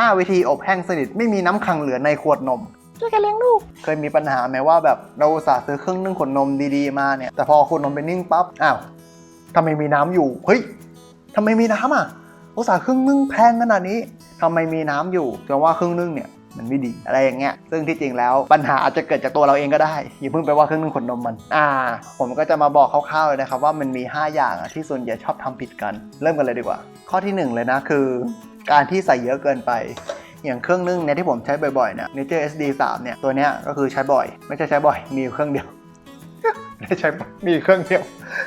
5 วิธีอบแห้งสนิทไม่มีน้ำขังเหลือในขวดนมช่วยกันเลี้ยงลูก เคยมีปัญหาไหมว่าแบบเราอุตส่าห์ซื้อเครื่องนึ่งขวดนมดีๆมาเนี่ยแต่พอขวดนมไปนิ่งปั๊บอ้าวทำไมมีน้ำอยู่เฮ้ยทำไมมีน้ำอะอุตส่าห์เครื่องนึ่งแพงขนาดนี้ทำไมมีน้ำอยู่แปลว่าเครื่องนึ่งเนี่ยมันไม่ดีอะไรอย่างเงี้ย ซึ่งที่จริงแล้วปัญหาอาจจะเกิดจากตัวเราเองก็ได้ อย่าเพิ่งไปว่าเครื่องนึ่งขวดนมมัน อ่า ผมก็จะมาบอกคร่าวๆเลยนะครับว่ามันมี 5 อย่างอะที่ส่วนใหญ่ชอบทำผิดกัน เริ่มกันเลยดีกว่า ข้อที่หนึ่งเลยนะคือ การที่ใส่เยอะเกินไป อย่างเครื่องนึ่งเนี่ยที่ผมใช้บ่อยๆเนี่ย Nature SD 3เนี่ยตัวเนี้ยก็คือใช้บ่อย ไม่ใช่ใช้บ่อย มีอยู่เครื่องเดียวไม่ได้ใช้บ่อยมีเครื่องเดียว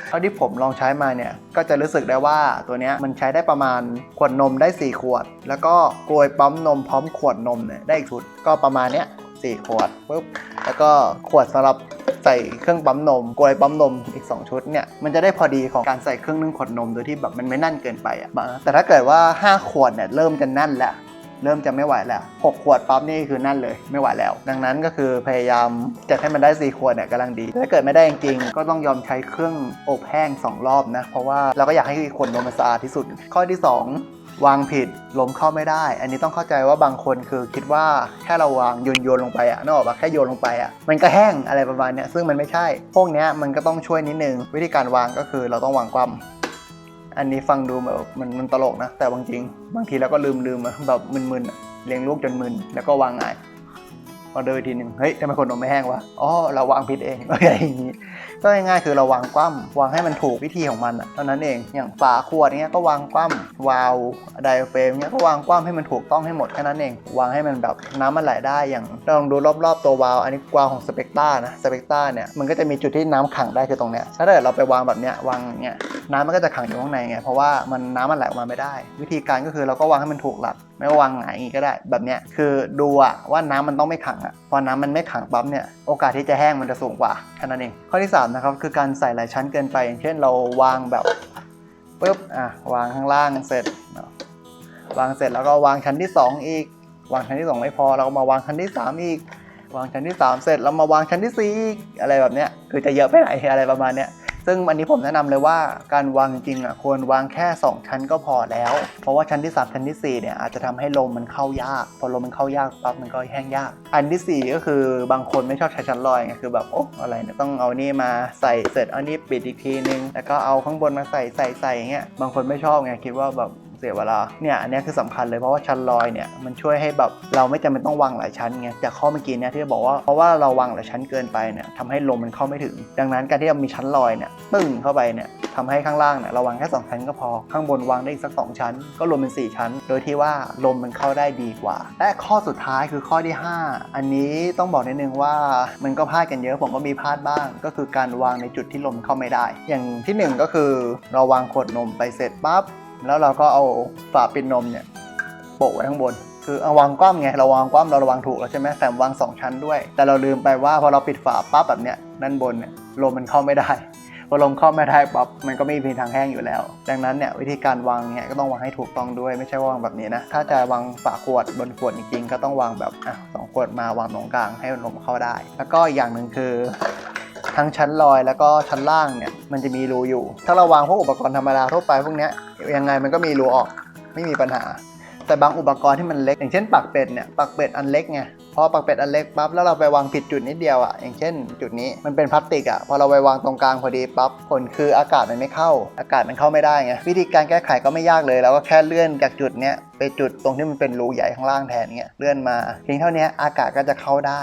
เท่าที่ผมลองใช้มาเนี่ยก็จะรู้สึกได้ว่าตัวเนี้ยมันใช้ได้ประมาณขวดนมได้ 4 ขวด แล้วก็กลวยปั๊มนมพร้อมขวดนมเนี่ยได้อีกชุดก็ประมาณเนี้ยสี่ขวดปุ๊บแล้วก็ขวดสำหรับ ใส่เครื่องปั๊มนมกลวยปั๊มนมอีก 2 ชุดเนี่ยมันจะได้พอดีของการใส่เครื่องนึ่งขวดนมโดยที่แบบมันไม่แน่นเกินไปอะแต่ถ้าเกิดว่า 5 ขวดเนี่ยเริ่มจะแน่นแล้ว เริ่มจะไม่ไหวแล้ว6ขวดปั๊บนี่คือนั่นเลยไม่ไหวแล้ว ดังนั้นก็คือพยายามจัดให้มันได้4ขวดเนี่ยกำลังดี ถ้าเกิดไม่ได้จริงก็ต้องยอมใช้เครื่องอบแห้ง 2 รอบนะ เพราะว่าเราก็อยากให้ขวดนมมันสะอาดที่สุด ข้อที่ 2วางผิดล้มเข้าไม่ได้ อันนี้ต้องเข้าใจว่าบางคนคือคิดว่าแค่เราวางโยนโยนลงไปอะนึกออกปะแค่โยนลงไปอะมันก็แห้งอะไรประมาณเนี้ยซึ่งมันไม่ใช่ พวกเนี้ยมันก็ต้องช่วยนิดนึง วิธีการวางก็คือเราต้องวางคว่ำ อันนี้ฟังดูแบบมันมันตลกนะ แต่บางจริง บางทีเราก็ลืมลืมแบบมึนๆเลี้ยงลูกจนมึนแล้วก็วางหงายพอเดินทีหนึ่งเฮ้ยทำไมคนนมไม่แห้งวะอ๋อเราวางผิดเองอะไรอย่างนี้ ก็ง่ายๆคือเราวางคว่ำวางให้มันถูกวิธีของมันอะเท่านั้นเอง อย่างฝาขวดเนี้ยก็วางคว่ำวาล์วไดเฟรมเนี้ยก็วางคว่ำให้มันถูกต้องให้หมดแค่นั้นเอง วางให้มันแบบน้ำมันไหลได้อย่างลองดูรอบๆตัววาล์วอันนี้วาล์วของสเปกตานะสเปกตาเนี่ยมันก็จะมีจุดที่น้ำขังได้คือตรงเนี้ยถ้าเกิดเราไปวางแบบเนี้ยวางอย่างเนี้ยน้ำมันก็จะขังอยู่ข้างในไงเพราะว่ามันน้ำมันไหลออกมาไม่ได้ วิธีการก็คือเราก็วางให้มันถูกหลักไม่วาวางหงายอย่างงี้ก็ได้แบบเนี้ยคือดูอะว่าน้ำมันต้องไม่ขังอะพอน้ำมันไม่ขังปั๊บเนี่ยโอกาสที่จะแห้งมันจะสูงกว่าแค่นั้นเองข้อที่3นะครับคือการใส่หลายชั้นเกินไป อย่างเช่นเราวางแบบปุ๊บอะวางข้างล่างเสร็จ วางเสร็จแล้วก็วางชั้นที่ 2 อีก วางชั้นที่ 2 ไม่พอเราก็มาวางชั้นที่ 3 อีก วางชั้นที่ 3 เสร็จแล้วมาวางชั้นที่4อีกอะไรแบบเนี้ยคือจะเยอะไปไหนอะไรประมาณเนี้ย ซึ่งอันนี้ผมแนะนำเลยว่าการวางจริงๆอะควรวางแค่ 2 ชั้นก็พอแล้ว เพราะว่าชั้นที่ 3 ชั้นทีสี่4 เนี่ยอาจจะทำให้ลมมันเข้ายาก พอลมมันเข้ายากปั๊บมันก็แห้งยาก อันทีสี่ 4 ก็คือบางคนไม่ชอบใช้ชั้นลอยไงคือแบบโอ้อะไรเนี่ยต้องเอานี่มาใส่เสร็จเอานี่ปิดอีกทีนึง แล้วก็เอาข้างบนมาใส่ใส่ใส่อย่างเงี้ยบางคนไม่ชอบไงคิดว่าแบบ สียเวลาเนี่ยอันนี้คือสำคัญเลยเพราะว่าชั้นลอยเนี่ยมันช่วยให้แบบเราไม่จำเป็นต้องวางหลายชั้นไงจากข้อเมื่อกี้เนี่ยที่บอกว่าเพราะว่าเราวางหลายชั้นเกินไปเนี่ยทำให้ลมมันเข้าไม่ถึง ดังนั้นการที่เรามีชั้นลอยเนี่ยปึ้งเข้าไปเนี่ยทำให้ข้างล่างเนี่ยเราวางแค่ 2 ชั้นก็พอ ข้างบนวางได้อีกสัก 2 ชั้น ก็รวมเป็น 4 ชั้น โดยที่ว่าลมมันเข้าได้ดีกว่า และข้อสุดท้ายคือข้อที่ 5 อันนี้ต้องบอกนิดนึงว่ามันก็พลาดกันเยอะผมก็มีพลาดบ้าง ก็คือการวางในจุดที่ลมเข้าไม่ได้ อย่างที่หนึ่งก็คือเราวางขวดนมไปเสร็จปั๊บ แล้วเราก็เอาฝาปิดนมเนี่ยโปะไว้ข้างบน คือเอาวางคว่ำไงเราวางคว่ำเราระวังถูกแล้วใช่ไหมแต่วางสองชั้นด้วย แต่เราลืมไปว่าพอเราปิดฝาปั๊บแบบเนี้ยด้านบนเนี่ยลมมันเข้าไม่ได้พอลมเข้าไม่ได้ปั๊บมันก็ไม่มีทางแห้งอยู่แล้ว ดังนั้นเนี่ยวิธีการวางเนี่ยก็ต้องวางให้ถูกต้องด้วยไม่ใช่ว่าวางแบบนี้นะถ้าจะวางฝาขวดบนขวดจริงๆก็ต้องวางแบบอะสองขวดมาวางตรงกลางให้ลมเข้าได้ แล้วก็อีกอย่างหนึ่งคือ ทั้งชั้นลอยแล้วก็ชั้นล่างเนี่ยมันจะมีรูอยู่ ถ้าเราวางพวกอุปกรณ์ธรรมดาทั่วไปพวกนี้ยังไงมันก็มีรูออกไม่มีปัญหา แต่บางอุปกรณ์ที่มันเล็ก อย่างเช่นปักเป็ดเนี่ยปักเป็ดอันเล็กไงพอปักเป็ดอันเล็กปั๊บแล้วเราไปวางผิดจุดนิดเดียวอะอย่างเช่น จุดนี้มันเป็นพลาสติกอะพอเราไปวางตรงกลางพอดีปั๊บผลคืออากาศมันไม่เข้า อากาศมันเข้าไม่ได้ไงวิธีการแก้ไขก็ไม่ยากเลยเราก็แค่เลื่อนจากจุดเนี้ยไปจุดตรงที่มันเป็นรูใหญ่ข้างล่างแทนเงี้ยเลื่อนมาเพียงเท่านี้อากาศก็จะเข้าได้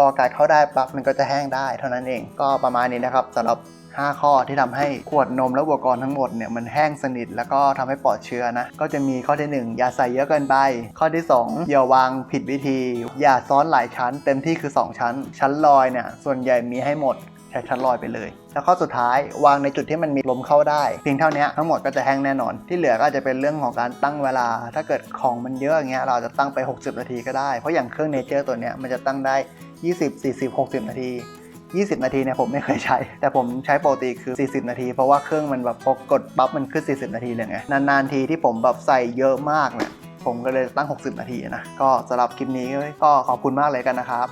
ออากาศเข้าได้ปั๊บมันก็จะแห้งได้เท่านั้นเองก็ประมาณนี้นะครับสำหรับ 5 ข้อที่ทำให้ขวดนมและอุปกรณ์ทั้งหมดเนี่ยมันแห้งสนิทแล้วก็ทำให้ปลอดเชื้อนะ ก็จะมีข้อที่ 1 อย่าใส่เยอะเกินไป ข้อที่ 2 อย่าวางผิดวิธี อย่าซ้อนหลายชั้น เต็มที่คือ 2 ชั้น ชั้นลอยเนี่ยส่วนใหญ่มีให้หมด ใช้ชั้นลอยไปเลย แล้วข้อสุดท้ายวางในจุดที่มันมีลมเข้าได้ เพียงเท่านี้ทั้งหมดก็จะแห้งแน่นอน ที่เหลือก็อาจจะเป็นเรื่องของการตั้งเวลา ถ้าเกิดของมันเยอะอย่างเงี้ยเราจะตั้งไป 60 นาทีก็ได้ เพราะอย่างเครื่องเนเจอร์ตัวเนี้ยมันจะตั้งได้ 20 40 60 นาที 20 นาทีเนี่ยผมไม่เคยใช้ แต่ผมใช้ปกติคือ 40 นาที เพราะว่าเครื่องมันแบบพอกดปั๊บมันขึ้น 40 นาทีเลยไง นานๆทีที่ผมแบบใส่เยอะมากเนี่ยผมก็เลยตั้ง 60 นาทีนะ ก็สำหรับคลิปนี้ก็ขอบคุณมากเลยกันนะครับ